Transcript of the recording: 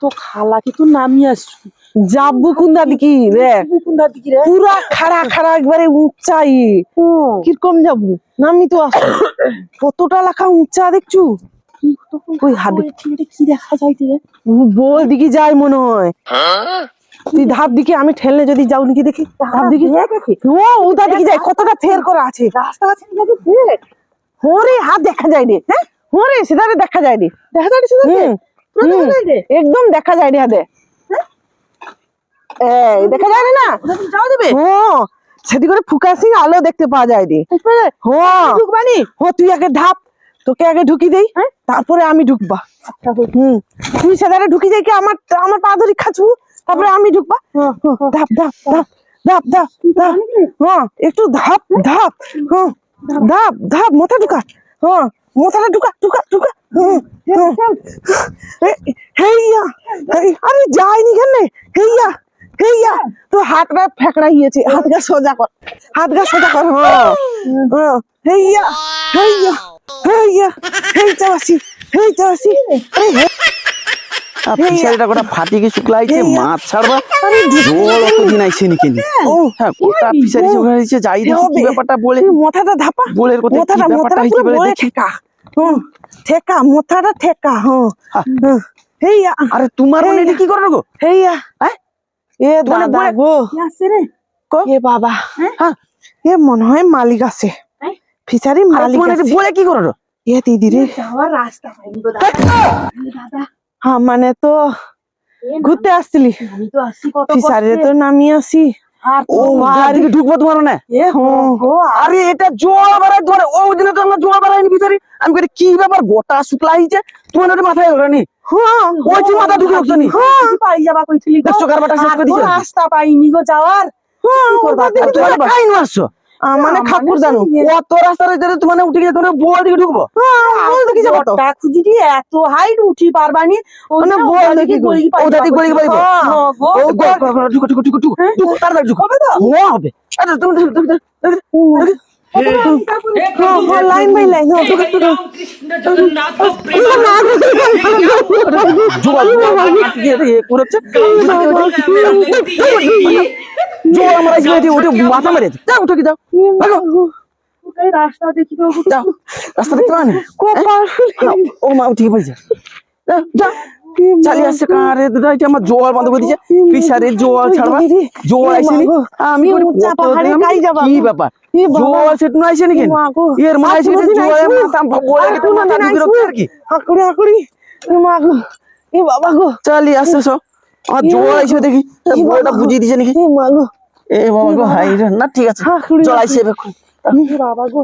তো খালা কি তুই আসছু। যাব কোনটা দিকে রে? কোনটা দিকে রে? পুরা খাড়া খাড়া একবারে উঁচাই। কীরকম যাব নামি তো আসো। কতটা লেখা উঁচা দেখছু? ওই হাত কি দেখা যাইতে রে বল দিকে যাই মনে হয়। তুই ধাপ দিকে আমি ঠেললে যদি যাও নাকি দেখি। ধাপ দিকে। ও ওটা দিকে যাই কতটা ফের করা আছে? রাস্তা আছে নাকি ফের। হরে হাত দেখা যায়নি হ্যাঁ? হরে সেটারে দেখা যায়নি। দেখা যায়নি সেটা একদম দেখা যায় রে হাতে এই দেখা যায় না? যাও দেবে? সেটি করে ফুকাসিং আলো দেখতে পাওয়া যায় রে হ্যাঁ ঢুকবানি? তুই আগে ঢাপ তোকে আগে ঢুকি দেই। তারপরে আমি ঢুকবা। হুম। তুই সেদারে ঢুকি যাই কি আমার আমার পা ধরি খাচবু তারপরে আমি ঢুকবা। হ্যাঁ, ধাপ ধাপ ধাপ ধাপ ধাপ ধাপ। হ্যাঁ একটু ধাপ ধাপ। হ্যাঁ ধাপ। ধাপ মাথা ঢুকা। হ্যাঁ মাথাটা ঢুকা ঢুকা ঢুকা। হেইয়া আরে যাইনি কেন হেইয়া হেইয়া তো হাতটা ফেকড়া গিয়েছে সোজা কর হাতটা সোজা কর হ্যাঁ হেইয়া হেইয়া হেইয়া হেই চাবাসি হেই চাবাসি আরে হে ফিশারিটা গোটা ফাটিকে শুকলাইছে মাছ ছাড়বা? আইছে হ্যাঁ গোটা ফিশারি শুকলাইছে যাই দেখি কি ব্যাপারটা বলে। মাথাটা ধাপা। বলের কথা কি মাথাটা ব্যাপারটা মাথাটা বলে বলে দেখি। ঠেকা মাথাটা ঠেকা হ্যাঁ। হেইয়া। আরে তোমার মনে এটা কি করো গো? হেইয়া। হ্যাঁ? এ দাদা গো। কি আসছে রে? এ বাবা। হ্যাঁ? এ মনে হয় মালিক আছে। হ্যাঁ? আরে মালিক আছে। বলে কি করো এ দিদি রে। যাওয়ার রাস্তা পাইনি গো দাদা। হ্যাঁ মানে তো ঘুরতে আসছিলি। আমি তো আসছি কত কষ্টে। তো নামিয়ে আসি। ও ঢুকবো তোমার না আর এটা জল বাড়াই তোমার ও দিনে তো আমরা জল বাড়াইনি ফিশারি। আমি কই কি ব্যাপার গোটা শুকলা হইছে তোমার ওটা মাথায় এলো নি? হ্যাঁ। ওই যে মাথা ঢুকে উঠছো পাই যাবা কইছিলি দেখছ শেষ করে তো রাস্তা পাইনি গো যাওয়ার। হ্যাঁ, তোমার কাই আসছো? মানে ঠাকুর মানে জানো কত রাস্তা রয়েছে তোমার উঠে গিয়ে তোমার বল দিকে ঢুকবো? বল দেখি যাব তো। খুঁজি দিয়ে এত হাইট উঠি পারবানি মানে ওটা দেখি দিকে গো। গড়ি পাই ওটা দিকে যাবা গড়ি পাই কইছিলি। যাব। হ্যাঁ, গো। ও গো গো, গো, ঢুকো ঢুকো ঢুকো ঢুকো ঢুকো ঢুকো হবে তো? হ্যাঁ হবে। আরে তুমি হ্যাঁ, হ্যাঁ, লাইন বাই লাইন হ্যাঁ, মাথা মেরে যাও উঠে কি যাও ভাগো রাস্তা দেখি রাস্তা দেখতে পান ও মা উঠে পড়েছে যাও, চালিয়ে আসছে কারে আমার জোয়ার বন্ধ করে দিয়েছে। পিসারে জোয়ার ছাড়বা। দিদি, জোয়ার আইসেনি? আমি এ করি উঁচা কত পাহাড়ে কাই যাবা। কি ব্যাপার? জোয়ার সেটু আইসেনি কেন? এ মা গো, এর মা আর জোয়ার মাথা বলে আর গেছে কোনোদিন মাথা ঢুকে আইসেনি? আর কি? হাকুড়ি হাকুড়ি মা গো এ বাবা গো। চালিয়ে আসছে সব। আমার জোয়ার মা দেখি। বাবা বুঝিয়ে দিয়েছে নাকি? এ মা গো এ বাবা। গো হাই না ঠিক আছে। চল এখন। বাবা গো।